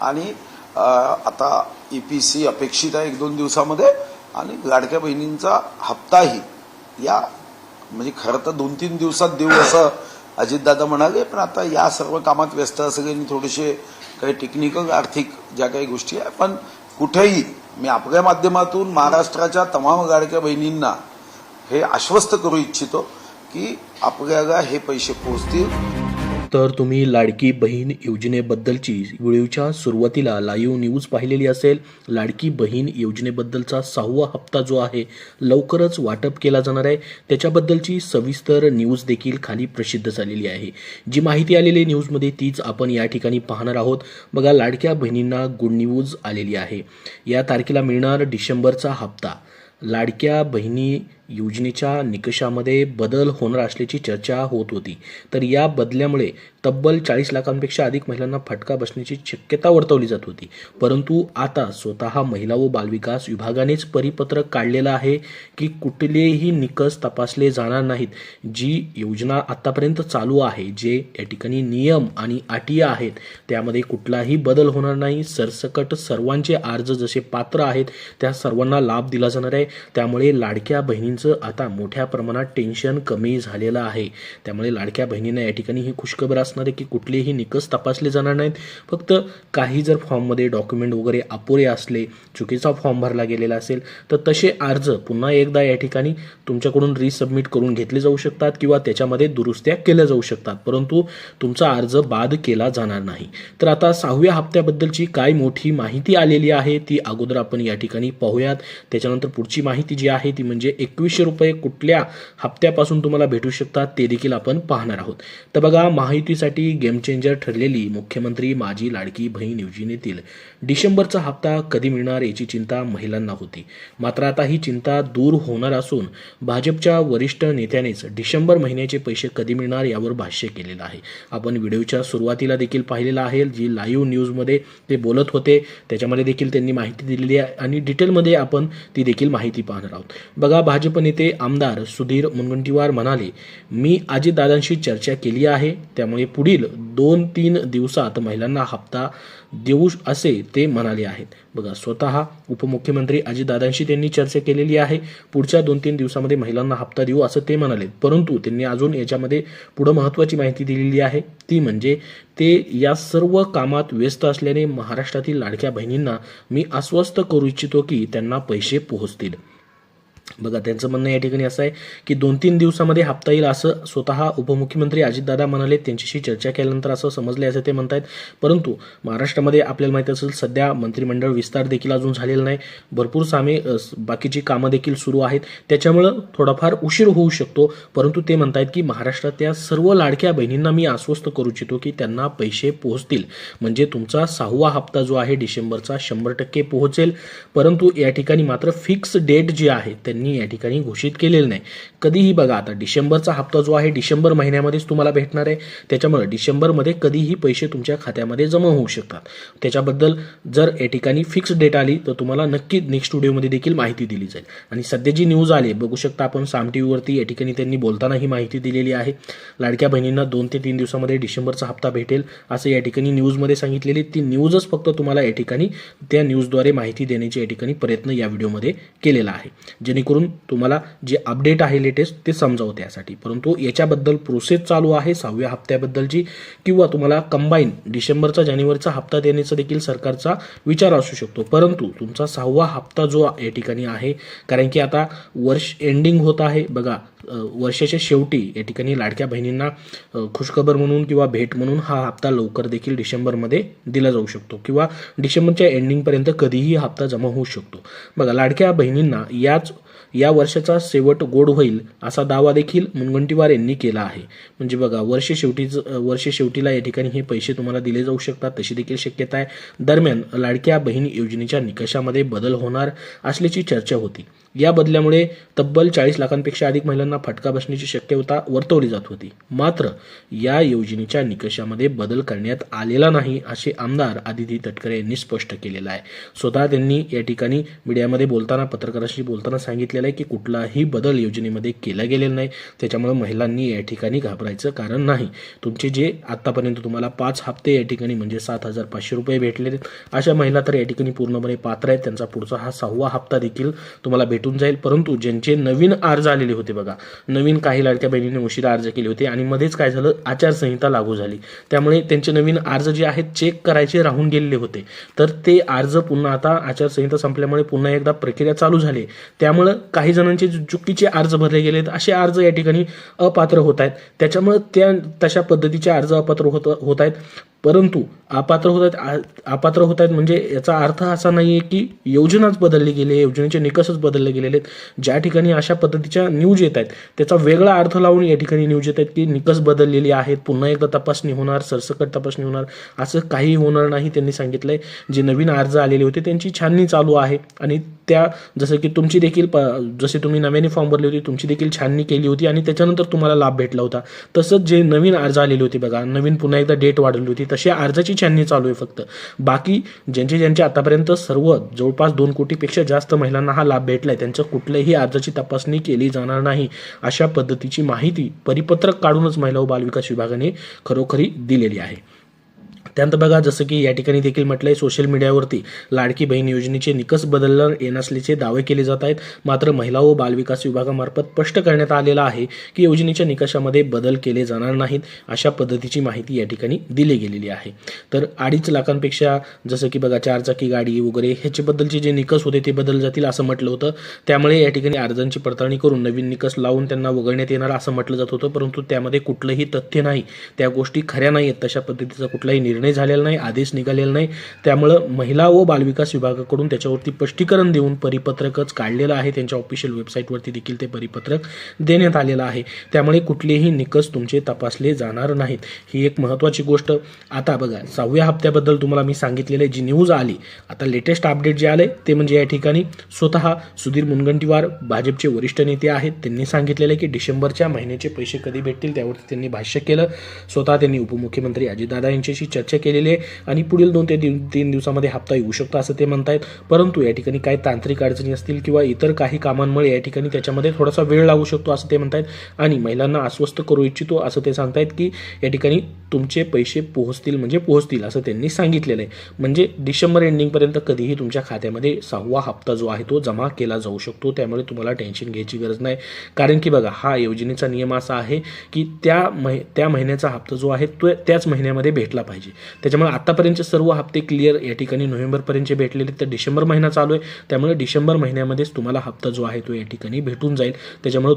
आणि आता E P C अपेक्षित आहे एक दोन दिवसामध्ये आणि लाडक्या बहिणींचा हप्ताही या म्हणजे खरं तर दोन तीन दिवसात देऊ असं अजितदादा म्हणाले पण आता या सर्व कामात व्यस्त सगळ्यांनी थोडेसे काही टेक्निकल आर्थिक ज्या काही गोष्टी आहे पण कुठेही मी आपल्या माध्यमातून महाराष्ट्राच्या तमाम लाडक्या बहिणींना हे आश्वस्त करू इच्छितो की आपल्याला हे पैसे पोहोचतील. तर तुम्ही लाडकी बहीण योजनेबद्दलची व्हिडिओच्या सुरुवातीला लाईव्ह न्यूज पाहिलेली असेल. लाडकी बहीण योजनेबद्दलचा सहावा हप्ता जो आहे लवकरच वाटप केला जाणार आहे. त्याच्याबद्दलची सविस्तर न्यूज देखील खाली प्रसिद्ध झालेली आहे. जी माहिती आलेली न्यूजमध्ये तीच आपण या ठिकाणी पाहणार आहोत. बघा लाडक्या बहिणींना गुड न्यूज आलेली आहे. या तारखेला मिळणार डिसेंबरचा हप्ता. लाडक्या बहिणी योजनेच्या निकषामध्ये बदल होणार असल्याची चर्चा होत होती. तर या बदल्यामुळे तब्बल चाळीस लाखांपेक्षा अधिक महिलांना फटका बसण्याची शक्यता वर्तवली जात होती. परंतु आता स्वतः महिला व बालविकास विभागानेच परिपत्रक काढलेलं आहे की कुठलेही निकष तपासले जाणार नाहीत. जी योजना आतापर्यंत चालू आहे जे या ठिकाणी नियम आणि अटी आहेत त्यामध्ये कुठलाही बदल होणार नाही. सरसकट सर्वांचे अर्ज जसे पात्र आहेत त्या सर्वांना लाभ दिला जाणार आहे. त्यामुळे लाडक्या त्यांचं आता मोठ्या प्रमाणात टेन्शन कमी झालेलं आहे. त्यामुळे लाडक्या बहिणींना या ठिकाणी ही खुशखबर असणार आहे की कुठलेही निकष तपासले जाणार नाहीत. फक्त काही जर फॉर्ममध्ये डॉक्युमेंट वगैरे अपुरे असले चुकीचा फॉर्म भरला गेलेला असेल तर तसे अर्ज पुन्हा एकदा या ठिकाणी तुमच्याकडून रिसबमिट करून घेतले जाऊ शकतात किंवा त्याच्यामध्ये दुरुस्त्या केल्या जाऊ शकतात. परंतु तुमचा अर्ज बाद केला जाणार नाही. तर आता सहाव्या हप्त्याबद्दलची काय मोठी माहिती आलेली आहे ती अगोदर आपण या ठिकाणी पाहूयात. त्याच्यानंतर पुढची माहिती जी आहे ती म्हणजे एकवीसशे रुपये कुठल्या हप्त्यापासून तुम्हाला भेटू शकतात ते देखील आपण पाहणार आहोत. तर बघा माहितीसाठी गेम चेंजर ठरलेली मुख्यमंत्री माझी लाडकी बहीण योजनेतील डिसेंबरचा हप्ता कधी मिळणार याची चिंता महिलांना होती. मात्र आता ही चिंता दूर होणार असून भाजपच्या वरिष्ठ नेत्यानेच डिसेंबर महिन्याचे पैसे कधी मिळणार यावर भाष्य केलेलं आहे. आपण व्हिडिओच्या सुरुवातीला देखील पाहिलेलं आहे जी लाईव्ह न्यूजमध्ये ते बोलत होते. त्याच्यामध्ये देखील त्यांनी माहिती दिलेली आहे आणि डिटेलमध्ये आपण ती देखील माहिती पाहणार आहोत. बघा भाजप नेते आमदार सुधीर मुनगंटीवार म्हणाले मी अजितदादांशी चर्चा केली आहे त्यामुळे पुढील दोन तीन दिवसात महिलांना हप्ता देऊ असे ते म्हणाले आहेत. बघा स्वतः उपमुख्यमंत्री अजितदादांशी त्यांनी चर्चा केलेली आहे पुढच्या दोन तीन दिवसामध्ये महिलांना हप्ता देऊ असं ते म्हणाले परंतु त्यांनी अजून याच्यामध्ये पुढं महत्त्वाची माहिती दिलेली आहे ती म्हणजे ते या सर्व कामात व्यस्त असल्याने महाराष्ट्रातील लाडक्या बहिणींना मी अस्वस्थ करू इच्छितो की त्यांना पैसे पोहोचतील. बघा त्यांचं म्हणणं या ठिकाणी असं आहे की दोन तीन दिवसामध्ये हप्ता येईल असं स्वतः उपमुख्यमंत्री अजितदादा म्हणाले. त्यांच्याशी चर्चा केल्यानंतर असं समजले असं ते म्हणतायत. परंतु महाराष्ट्रामध्ये आपल्याला माहिती असेल सध्या मंत्रिमंडळ विस्तार देखील अजून झालेला नाही. भरपूर सामे बाकीची कामं देखील सुरू आहेत. त्याच्यामुळं थोडाफार उशीर होऊ शकतो. परंतु ते म्हणतायत की महाराष्ट्रातल्या सर्व लाडक्या बहिणींना मी आश्वस्त करू इच्छितो की त्यांना पैसे पोहोचतील. म्हणजे तुमचा सहावा हप्ता जो आहे डिसेंबरचा शंभर टक्के पोहोचेल. परंतु या ठिकाणी मात्र फिक्स डेट जी आहे त्यांनी त्यांनी या ठिकाणी घोषित केलेलं नाही. कधीही बघा आता डिसेंबरचा हप्ता जो आहे डिसेंबर महिन्यामध्येच तुम्हाला भेटणार आहे. त्याच्यामुळे डिसेंबरमध्ये कधीही पैसे तुमच्या खात्यामध्ये जमा होऊ शकतात. त्याच्याबद्दल जर या ठिकाणी फिक्स डेट आली तर तुम्हाला नक्की नेक्स्ट व्हिडिओमध्ये देखील माहिती दिली जाईल. आणि सध्या जी न्यूज आली बघू शकता आपण साम टी व्हीवरती या ठिकाणी त्यांनी बोलताना ही माहिती दिलेली आहे. लाडक्या बहिणींना दोन ते तीन दिवसामध्ये डिसेंबरचा हप्ता भेटेल असं या ठिकाणी न्यूजमध्ये सांगितलेली ती न्यूजच फक्त तुम्हाला या ठिकाणी त्या न्यूजद्वारे माहिती देण्याचे या ठिकाणी प्रयत्न या व्हिडिओमध्ये केलेला आहे. जेणेकरून तुम्हाला जे अपडेट आहे लेटेस्ट ते समजावं यासाठी. परंतु याच्याबद्दल प्रोसेस चालू आहे सहाव्या हप्त्याबद्दलची किंवा तुम्हाला कंबाईन डिसेंबरचा जानेवारीचा हप्ता देण्याचा देखील सरकारचा विचार असू शकतो. परंतु तुमचा सहावा हप्ता जो या ठिकाणी आहे कारण की आता वर्ष एंडिंग होत आहे बघा वर्षाच्या शेवटी या ठिकाणी लाडक्या बहिणींना खुशखबर म्हणून किंवा भेट म्हणून हा हप्ता लवकर देखील डिसेंबरमध्ये दिला जाऊ शकतो. किंवा डिसेंबरच्या एंडिंगपर्यंत कधीही हप्ता जमा होऊ शकतो. बघा लाडक्या बहिणींना याच या वर्षाचा शेवट गोड होईल असा दावा देखील मुनगंटीवार यांनी केला आहे. म्हणजे बघा वर्ष शेवटीच वर्ष शेवटीला या ठिकाणी हे पैसे तुम्हाला दिले जाऊ शकतात तशी देखील शक्यता आहे. दरम्यान लाडक्या बहीण योजनेच्या निकषामध्ये बदल होणार असल्याची चर्चा होती. या बदल्यामुळे तब्बल चाळीस लाखांपेक्षा अधिक महिलांना फटका बसण्याची शक्यता वर्तवली जात होती. मात्र या योजनेच्या निकषामध्ये बदल करण्यात आलेला नाही असे आमदार आदिती तटकरे यांनी स्पष्ट केलेलं आहे. स्वतः त्यांनी या ठिकाणी मीडियामध्ये बोलताना पत्रकारांशी बोलताना सांगितलेलं आहे की कुठलाही बदल योजनेमध्ये केला गेलेला नाही. त्याच्यामुळे महिलांनी या ठिकाणी घाबरायचं कारण नाही. तुमचे जे आतापर्यंत तुम्हाला पाच हप्ते या ठिकाणी म्हणजे सात हजार पाचशे रुपये भेटलेले अशा महिला तर या ठिकाणी पूर्णपणे पात्र आहेत. त्यांचा पुढचा हा सहावा हप्ता देखील तुम्हाला भेटून जाईल. परंतु ज्यांचे नवीन अर्ज आलेले होते बघा नवीन काही लाडक्या बहिणीने उशिरा अर्ज केले होते आणि मध्येच काय झालं आचारसंहिता लागू झाली. त्यामुळे त्यांचे नवीन अर्ज जे आहेत चेक करायचे राहून गेलेले होते. तर ते अर्ज पुन्हा आता आचारसंहिता संपल्यामुळे पुन्हा एकदा प्रक्रिया चालू झाली. त्यामुळं काही जणांचे चुकीचे अर्ज भरले गेले आहेत असे अर्ज या ठिकाणी अपात्र होत आहेत. त्याच्यामुळे त्या तशा पद्धतीचे अर्ज अपात्र होत होत आहेत. परंतु अपात्र होत आहेत अपात्र होत आहेत म्हणजे याचा अर्थ असा नाही आहे की योजनाच बदलली गेली आहे योजनेचे निकषच बदलले गेलेले आहेत. ज्या ठिकाणी अशा पद्धतीच्या न्यूज येत आहेत त्याचा वेगळा अर्थ लावून या ठिकाणी न्यूज येत आहेत की निकष बदललेली आहेत पुन्हा एकदा तपासणी होणार सरसकट तपासणी होणार असं काही होणार नाही त्यांनी सांगितलं आहे जे नवीन अर्ज आलेले होते त्यांची छाननी चालू आहे. आणि त्या जसं की तुमची देखील प जसे तुम्ही नव्याने फॉर्म भरले होते तुमची देखील छाननी केली होती आणि त्याच्यानंतर तुम्हाला लाभ भेटला होता. तसंच जे नवीन अर्ज आलेले होते बघा नवीन पुन्हा एकदा डेट वाढवली होती तशी अर्जाची छाननी चालू आहे फक्त. बाकी ज्यांचे ज्यांचे आतापर्यंत सर्व जवळपास दोन कोटीपेक्षा जास्त महिलांना हा लाभ भेटला आहे त्यांचं कुठल्याही अर्जाची तपासणी केली जाणार नाही अशा पद्धतीची माहिती परिपत्रक काढूनच महिला व बालविकास विभागाने खरोखरी दिलेली आहे. त्यानंतर बघा जसं की या ठिकाणी देखील म्हटलंय सोशल मीडियावरती लाडकी बहीण योजनेचे निकष बदलणार येणार असल्याचे दावे केले जात आहेत. मात्र महिला व बालविकास विभागामार्फत स्पष्ट करण्यात आलेलं आहे की योजनेच्या निकषामध्ये बदल केले जाणार नाहीत अशा पद्धतीची माहिती या ठिकाणी दिली गेलेली आहे. तर अडीच लाखांपेक्षा जसं की बघा चारचाकी गाडी वगैरे ह्याच्याबद्दलचे जे निकष होते ते बदल जातील असं म्हटलं होतं. त्यामुळे या ठिकाणी अर्जांची पडताळणी करून नवीन निकष लावून त्यांना वगळण्यात येणार असं म्हटलं जात होतं. परंतु त्यामध्ये कुठलंही तथ्य नाही. त्या गोष्टी खऱ्या नाही आहेत तशा पद्धतीचा कुठलाही निर्णय झालेला नाही आदेश निघालेला नाही. त्यामुळं महिला व बालविकास विभागाकडून त्याच्यावरती स्पष्टीकरण देऊन परिपत्रकच काढलेलं आहे. त्यांच्या ऑफिशियल वेबसाईटवरती देखील ते परिपत्रक देण्यात आलेलं आहे. त्यामुळे कुठलेही निकष तुमचे तपासले जाणार नाहीत. ही एक महत्त्वाची गोष्ट. आता बघा सहाव्या हप्त्याबद्दल तुम्हाला मी सांगितलेलं आहे जी न्यूज आली आता लेटेस्ट अपडेट जे आले ते म्हणजे या ठिकाणी स्वतः सुधीर मुनगंटीवार भाजपचे वरिष्ठ नेते आहेत. त्यांनी सांगितलेलं की डिसेंबरच्या महिन्याचे पैसे कधी भेटतील त्यावरती त्यांनी भाष्य केलं. स्वतः त्यांनी उपमुख्यमंत्री अजितदादा यांच्याशी चर्चा केलेली आहे आणि पुढील दोन ते तीन तीन दिवसामध्ये हप्ता येऊ शकतो असं ते म्हणतायत. परंतु या ठिकाणी काही तांत्रिक अडचणी असतील किंवा इतर काही कामांमुळे या ठिकाणी त्याच्यामध्ये थोडासा वेळ लागू शकतो असं ते म्हणतायत. आणि महिलांना अस्वस्थ करू इच्छितो असं ते सांगतायत की या ठिकाणी तुमचे पैसे पोहोचतील म्हणजे पोहोचतील असं त्यांनी सांगितलेलं आहे. म्हणजे डिसेंबर एंडिंगपर्यंत कधीही तुमच्या खात्यामध्ये सहावा हप्ता जो आहे तो जमा केला जाऊ शकतो. त्यामुळे तुम्हाला टेन्शन घ्यायची गरज नाही. कारण की बघा हा योजनेचा नियम असा आहे की त्या महि त्या महिन्याचा हप्ता जो आहे तो त्याच महिन्यामध्ये भेटला पाहिजे. त्याच्यामुळे आतापर्यंतचे सर्व हप्ते क्लिअर या ठिकाणी नोव्हेंबरपर्यंतचे भेटलेले तर डिसेंबर महिना चालू आहे. त्यामुळे डिसेंबर महिन्यामध्येच तुम्हाला हप्ता जो आहे तो या ठिकाणी भेटून जाईल. त्याच्यामुळे